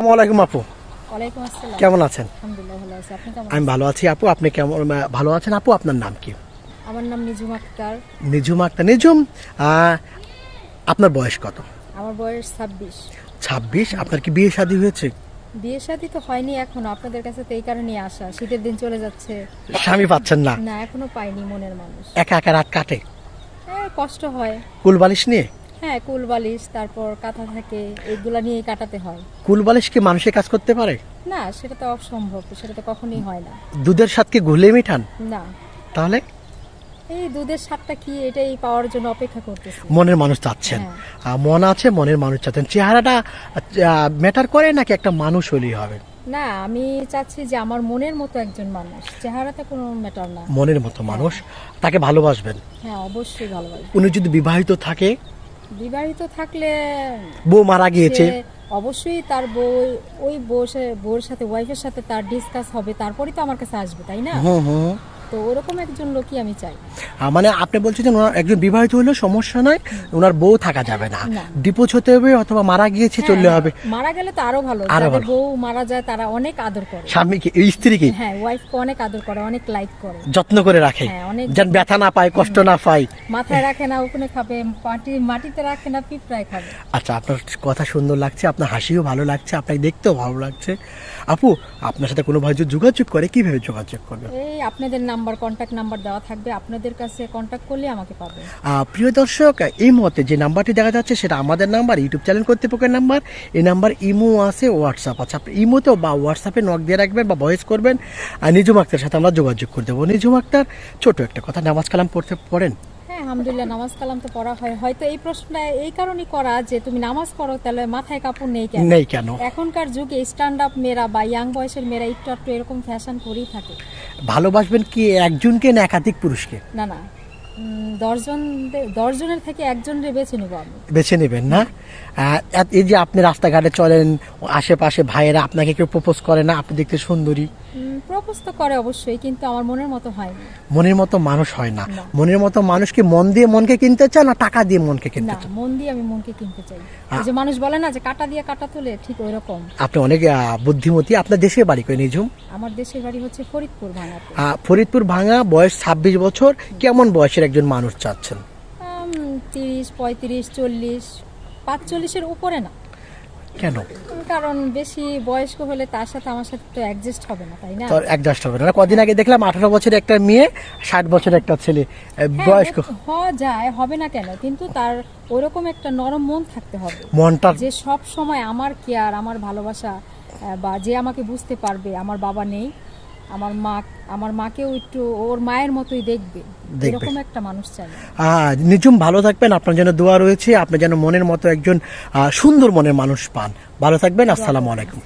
আসসালামু আলাইকুম আপু। কেমন আছেন? আমি ভালো আছি আপু। আপনি কেমন ভালো আছেন আপু? আপনার নাম কি? আমার নাম নিজুম আক্তার। নিঝুম আক্তার। আহ, আপনার বয়স কত? আমার বয়স ছাব্বিশ। ছাব্বিশ। আপনার কি বিয়ে শাদী হয়েছে? বিয়ে শাদী তো হয়নি এখনও। আপনাদের কাছে তো এই কারণেই আসা শীতের দিন চলে যাচ্ছে। স্বামী পাচ্ছেন না। না এখনও পাইনি মনের মানুষ। একা একা রাত কাটে? হ্যাঁ কষ্ট হয়। কুল বালিশ নিয়ে? হ্যাঁ কুল বালিশ তারপর কাঁথা থাকে এগুলা নিয়েই কাটাতে হয়। কুল বালিশ কি মানুষের কাজ করতে পারে? না সেটা তো অসম্ভব সেটা তো কখনোই হয় না। দুধের সাথে কি ঘুলে মিঠান? না। তাহলে? এই দুধের স্বাদটা কি এটাই পাওয়ার জন্য অপেক্ষা করতেছি। মনের মানুষ চাচ্ছেন। হ্যাঁ। মন আছে মনের মানুষ চাচ্ছেন। চেহারাটা ম্যাটার করে নাকি একটা মানুষ হলেই হবে? না আমি চাচ্ছি যে আমার মনের মতো একজন মানুষ। চেহারাতে কোনো ম্যাটার না। মনের মতো মানুষ। তাকে ভালোবাসবেন? হ্যাঁ অবশ্যই ভালোবাসি উনি যদি বিবাহিত থাকে বিবাহিত থাকলে বউ মারা গিয়েছে। অবশ্যই তার বউ ওই বউ বউর সাথে ওয়াইফের সাথে তার ডিসকাস হবে তারপরেই তো আমার কাছে আসবে তাই না? তো ওরকম একজন লোকই আমি চাই। মানে আপনি বলছেন যে ওনার একজন বিবাহিত হলেও সমস্যা নয় ওনার বউ থাকা যাবে না। ডিপোজ হতে হবে অথবা মারা গিয়েছে চললে হ্যাঁ, হবে। মারা গেলে তো আরও ভালো। যাদের বউ মারা যায় তারা অনেক আদর করে। স্বামীকে এই স্ত্রীকে? হ্যাঁ ওয়াইফকে অনেক আদর করে অনেক লাইক করে। যত্ন করে রাখে। হ্যাঁ, যেন ব্যথা না পায় কষ্ট না পায়। মাথায় রাখে না ওখানে খাবে মাটি মাটিতে রাখে না পিঁপড়ায় খাবে। আচ্ছা আপনার কথা সুন্দর লাগছে আপনার হাসিও ভালো লাগছে আপনাকে দেখতেও ভালো লাগছে। আপু আপনার সাথে কোনো ভাই যোগাযোগ করে কীভাবে যোগাযোগ করবে? এই আপনাদের নাম্বার কন্ট্যাক্ট নাম্বার দেওয়া থাকবে। আপনাদের কাছে কন্ট্যাক্ট করলে আমাকে পাবে। প্রিয় দর্শক এই মুহূর্তে যে নাম্বারটি দেখা যাচ্ছে সেটা আমাদের নাম্বার ইউটিউব চ্যানেল কর্তৃপক্ষের নাম্বার। এই নাম্বার ইমো আছে হোয়াটসঅ্যাপ আছে। আপনি ইমোতেও বা হোয়াটসঅ্যাপে নক দিয়ে রাখবেন বা ভয়েস করবেন। আর নিজুম আক্তার সাথে আমরা যোগাযোগ করে দেবো। নিজুম আক্তার ছোট একটা কথা নামাজ কালাম পড়তে পড়েন? হ্যাঁ আলহামদুলিল্লাহ নামাজ কালাম তো পড়া হয়। হয়তো এই প্রশ্নটা এই কারণেই করা যে তুমি নামাজ পড়ো তাহলে মাথায় কাপড় নেই কেন? নেই কেন? এখনকার যুগে স্ট্যান্ড আপ মেয়েরা বা ইয়াং বয়সের মেয়েরা একটু একটু এরকম ফ্যাশন করেই থাকে। ভালোবাসবেন কি একজনকে না একাধিক পুরুষকে? না না। দশজন দশজনের থেকে একজনের বেছে নেব আমি। বেছে নেবেন না? এই যে আপনি রাস্তাঘাটে চলেন আশেপাশে ভাইয়েরা আপনাকে কেউ প্রপোজ করে না? আপনি দেখতে সুন্দরী। প্রপোজ তো করে অবশ্যই কিন্তু আমার মনের মতো হয়নি মনের মতো মানুষ হয় না। না। মনের মতো মানুষ কি মন দিয়ে মনকে কিনতে চান না টাকা দিয়ে মনকে কিনতে না চান মন দিয়ে আমি মনকে কিনতে চাই। যে মানুষ বলে না যে কাটা দিয়ে কাটা তোলে ঠিক ওই রকম আপনি অনেক বুদ্ধিমতি। আপনার দেশে বাড়ি করে নিজুম আমার দেশের বাড়ি হচ্ছে ফরিদপুর আহ, ফরিদপুর ভাঙা বয়স ছাব্বিশ বছর। কেমন বয়সের একজন মানুষ চাচ্ছেন? তিরিশ পঁয়ত্রিশ চল্লিশ পাঁচচল্লিশের উপরে না। কেন? কারণ বেশি বয়স্ক হলে তার সাথে আমার সাথে তো অ্যাডজাস্ট হবে না তাই না? তো অ্যাডজাস্ট হবে না। কদিন আগে দেখলাম আঠারো বছরের একটা মেয়ে ষাট বছরের একটা ছেলে হ্যাঁ, বয়স্ক। হওয়া যায় হবে না কেন কিন্তু তার ওরকম একটা নরম মন থাকতে হবে। মনটা যে সব সময় আমার কেয়ার আমার ভালোবাসা বা যে আমাকে বুঝতে পারবে আমার বাবা নেই আমার মা আমার মাকেও একটু ওর মায়ের মতোই দেখবে। এরকম একটা মানুষ চাই। আহ, নিজুম ভালো থাকবেন আপনার জন্য দোয়া রয়েছে আপনি যেন মনের মতো একজন আহ, সুন্দর মনের মানুষ পান। ভালো থাকবেন আসসালামু আলাইকুম।